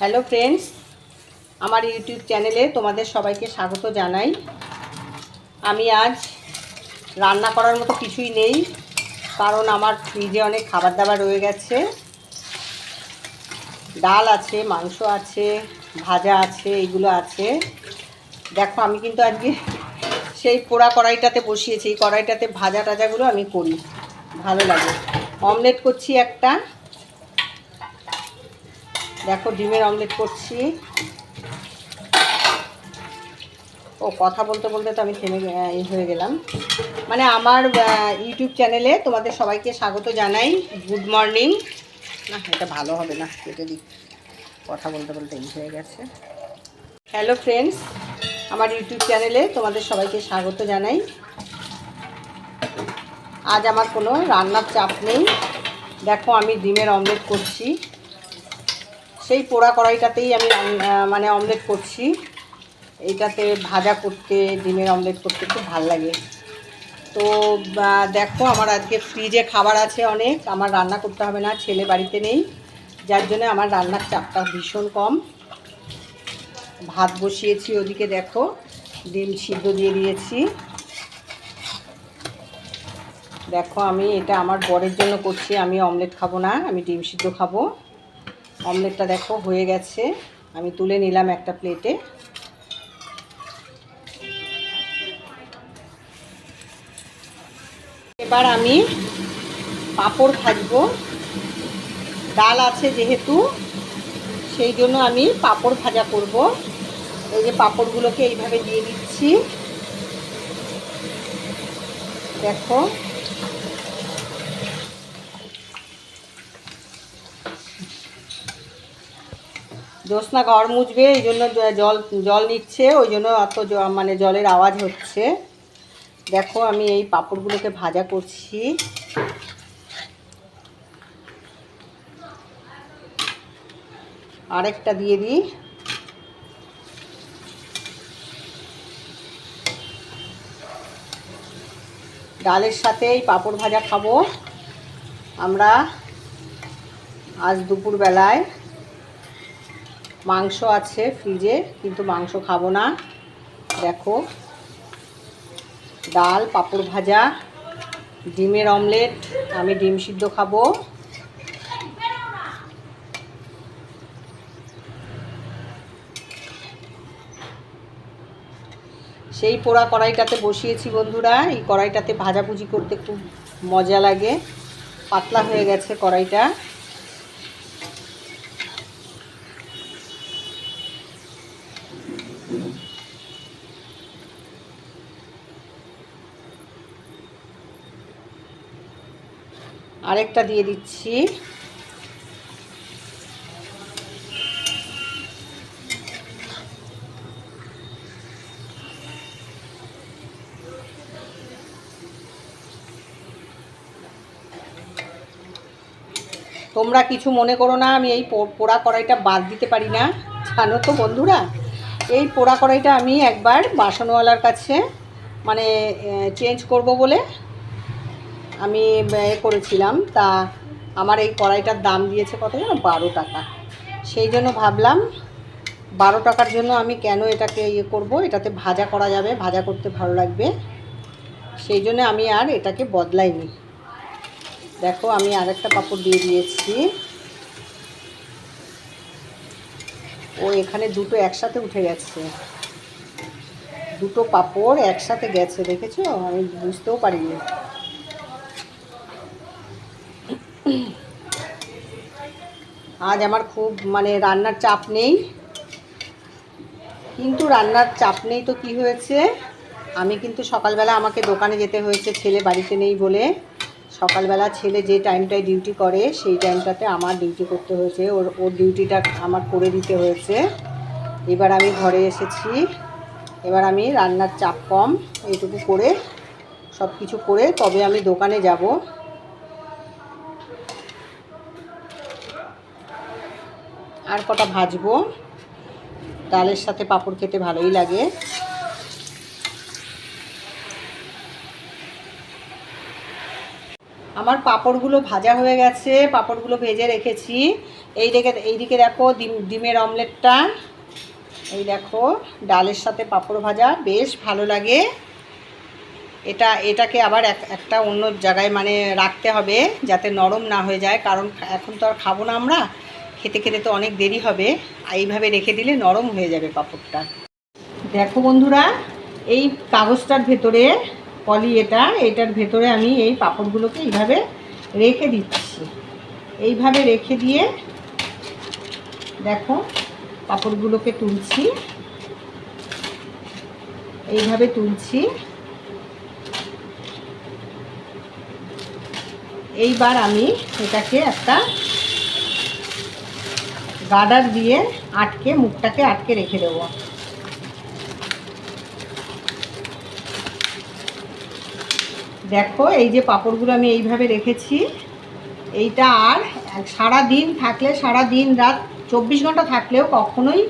Hello friends, আমার YouTube চ্যানেলে তোমাদের সবাইকে স্বাগত জানাই। আমি আজ রান্না করার মতো কিছুই নেই, কারণ আমার ফ্রিজে অনেক খাবার দাবার রয়ে গেছে। ডাল আছে, মাংস আছে, ভাজা আছে, এগুলো আছে। দেখো, আমি কিন্তু আজকে সেই পোড়া কড়াইটাতে বসিয়েছি, এই কড়াইটাতে ভাজা টাজাগুলো আমি করি। ভালো লাগে। অমলেট করছি একটা। দেখো ডিমের অমলেট করছি। ও, কথা বলতে বলতে তো আমি থেমে এই হয়ে গেলাম। মানে আমার ইউটিউব চ্যানেলে তোমাদের সবাইকে স্বাগত জানাই। গুড মর্নিং না, এটা ভালো হবে না কেটে দিই কথা বলতে বলতে এই হয়ে গেছে। হ্যালো ফ্রেন্ডস আমার ইউটিউব চ্যানেলে তোমাদের সবাইকে স্বাগত জানাই। আজ আমার কোনো রান্নার চাপ নেই। দেখো আমি ডিমের অমলেট করছি। সেই পোড়া কড়াইটাতেই আমি মানে অমলেট করছি। এইটাতে ভাজা করতে, ডিমের অমলেট করতে খুব ভালো লাগে। তো দেখো আমার আজকে ফ্রিজে খাবার আছে অনেক, আমার রান্না করতে হবে না, ছেলে বাড়িতে নেই। যার জন্য আমার রান্নার চাপটা ভীষণ কম। ভাত বসিয়েছি ওদিকে দেখো, ডিম সিদ্ধ দিয়ে দিয়েছি। দেখো আমি এটা আমার বরের জন্য করছি, আমি অমলেট খাব না, আমি ডিম সিদ্ধ খাব। অমলেটটা দেখো, হয়ে গেছে। আমি তুলে নিলাম একটা প্লেটে। এবার আমি পাঁপড় ভাজবো। ডাল আছে যেহেতু, সেই জন্য আমি পাঁপড় ভাজা করব। এই যে পাঁপড়গুলোকে এইভাবে দিয়ে দিচ্ছি। দেখো। জ্যোৎস্না ঘর মুছবে, এই জন্য জল জল নিচ্ছে, ওই জন্য অত মানে জলের আওয়াজ হচ্ছে। দেখো আমি এই পাঁপড়গুলোকে ভাজা করছি। আরেকটা দিয়ে দিই। ডালের সাথে এই পাঁপড় ভাজা খাব। আমরা আজ দুপুরবেলায় মাংস আছে ফ্রিজে, কিন্তু মাংস খাব না। দেখো, ডাল, পাঁপড় ভাজা, ডিমের অমলেট, আমি ডিম সিদ্ধ খাব। সেই পোড়া কড়াইটাতে বসিয়েছি বন্ধুরা, এই কড়াইটাতে ভাজাভুজি করতে খুব মজা লাগে। পাতলা হয়ে গেছে কড়াইটা। আরেকটা দিয়ে দিচ্ছি। তোমরা কিছু মনে করো না, আমি এই পোড়া কড়াইটা বাদ দিতে পারি না। জানো তো বন্ধুরা? এই পোড়া কড়াইটা আমি একবার বাসনওয়ালার কাছে মানে চেঞ্জ করব বলে আমি করেছিলাম। তা আমার এই কড়াইটার দাম দিয়েছে কত জানো বারো টাকা। সেই জন্য ভাবলাম, বারো টাকার জন্য আমি কেন এটাকে ইয়ে করব? এটাতে ভাজা করা যাবে, ভাজা করতে ভালো লাগবে। সেই জন্য আমি আর এটাকে বদলাইনি। দেখো, আমি আরেকটা পাপড় দিয়ে দিয়েছি। ও এখানে দুটো একসাথে উঠে গেছে। দুটো পাপড় একসাথে গেছে, দেখেছ? আমি বুঝতেও পারিনি। আজ আমার খুব মানে রান্নার চাপ নেই। কিন্তু রান্নার চাপ নেই তো কি হয়েছে? আমি কিন্তু সকালবেলা আমাকে দোকানে যেতে হয়েছে, ছেলে বাড়িতে নেই বলে। সকালবেলা ছেলে যে টাইমটায় ডিউটি করে, সেই টাইমটাতে আমার ডিউটি করতে হয়েছে। ওর ওর ডিউটিটা আমার করে দিতে হয়েছে। এবার আমি ঘরে এসেছি। এবার আমি রান্নার চাপ কম এইটুকু করে সব কিছু করে তবে আমি দোকানে যাব। আর কটা ভাজবো? ডালের সাথে পাঁপড় খেতে ভালোই লাগে। আমার পাঁপড়গুলো ভাজা হয়ে গেছে, পাঁপড়গুলো ভেজে রেখেছি। এই দিকে এইদিকে দেখো ডিম, ডিমের অমলেটটা। এই দেখো, ডালের সাথে পাঁপড় ভাজা, বেশ ভালো লাগে। এটা, এটাকে আবার এক, একটা অন্য জায়গায় মানে রাখতে হবে যাতে নরম না হয়ে যায়, কারণ এখন তো আর খাব না আমরা। খেতে খেতে তো অনেক দেরি হবে। এইভাবে রেখে দিলে নরম হয়ে যাবে পাঁপড়টা। দেখো বন্ধুরা, এই কাগজটার ভেতরে পলি এটা, এটার ভেতরে আমি এই পাঁপড়গুলোকে এইভাবে রেখে দিচ্ছি। এইভাবে রেখে দিয়ে দেখো পাঁপড়গুলোকে তুলছি। এইভাবে তুলছি। এইবার আমি এটাকে একটা গার্ডার দিয়ে আটকে, মুখটাকে আটকে রেখে দেবো। দেখো, এই যে পাঁপড়গুলো আমি এইভাবে রেখেছি, এইটা আর সারা দিন থাকলে সারা দিন রাত চব্বিশ ঘণ্টা থাকলেও কখনোই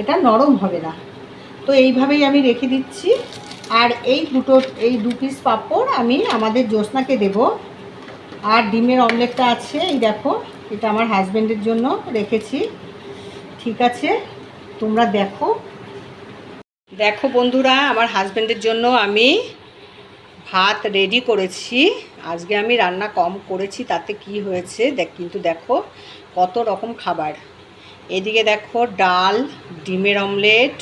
এটা নরম হবে না। তো এইভাবেই আমি রেখে দিচ্ছি। আর এই দুটো, এই দু পিস পাঁপড় আমি আমাদের জ্যোৎস্নাকে দেব। আর ডিমের অমলেটটা আছে, এই দেখো, এটা আমার হাজব্যান্ডের জন্য রেখেছি। ঠিক আছে, তোমরা দেখো। দেখো বন্ধুরা, আমার হাজব্যান্ডের জন্য আমি ভাত রেডি করেছি। আজকে আমি রান্না কম করেছি, তাতে কি হয়েছে দেখ, কিন্তু দেখো কত রকম খাবার। এদিকে দেখো ডাল, ডিমের অমলেট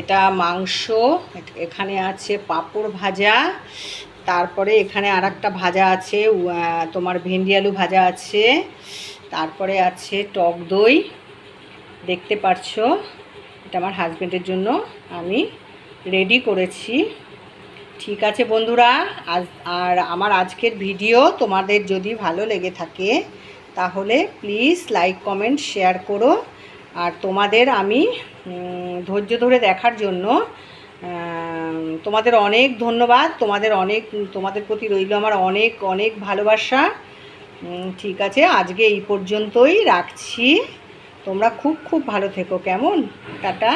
এটা মাংস, এখানে আছে পাঁপড় ভাজা, তারপরে এখানে আর ভাজা আছে তোমার ভেন্ডি আলু ভাজা আছে, তারপরে আছে টক দই। দেখতে পারছ? এটা আমার হাজব্যান্ডের জন্য আমি রেডি করেছি। ঠিক আছে বন্ধুরা, আজ আর আমার আজকের ভিডিও তোমাদের যদি ভালো লেগে থাকে, তাহলে প্লিজ লাইক কমেন্ট শেয়ার করো। আর তোমাদের আমি ধৈর্য ধরে দেখার জন্য তোমাদের অনেক ধন্যবাদ, তোমাদের অনেক, তোমাদের প্রতি রইল আমার অনেক অনেক ভালোবাসা। ঠিক আছে, আজকে এই পর্যন্তই রাখছি। তোমরা খুব খুব ভালো থেকো, কেমন? টাটা।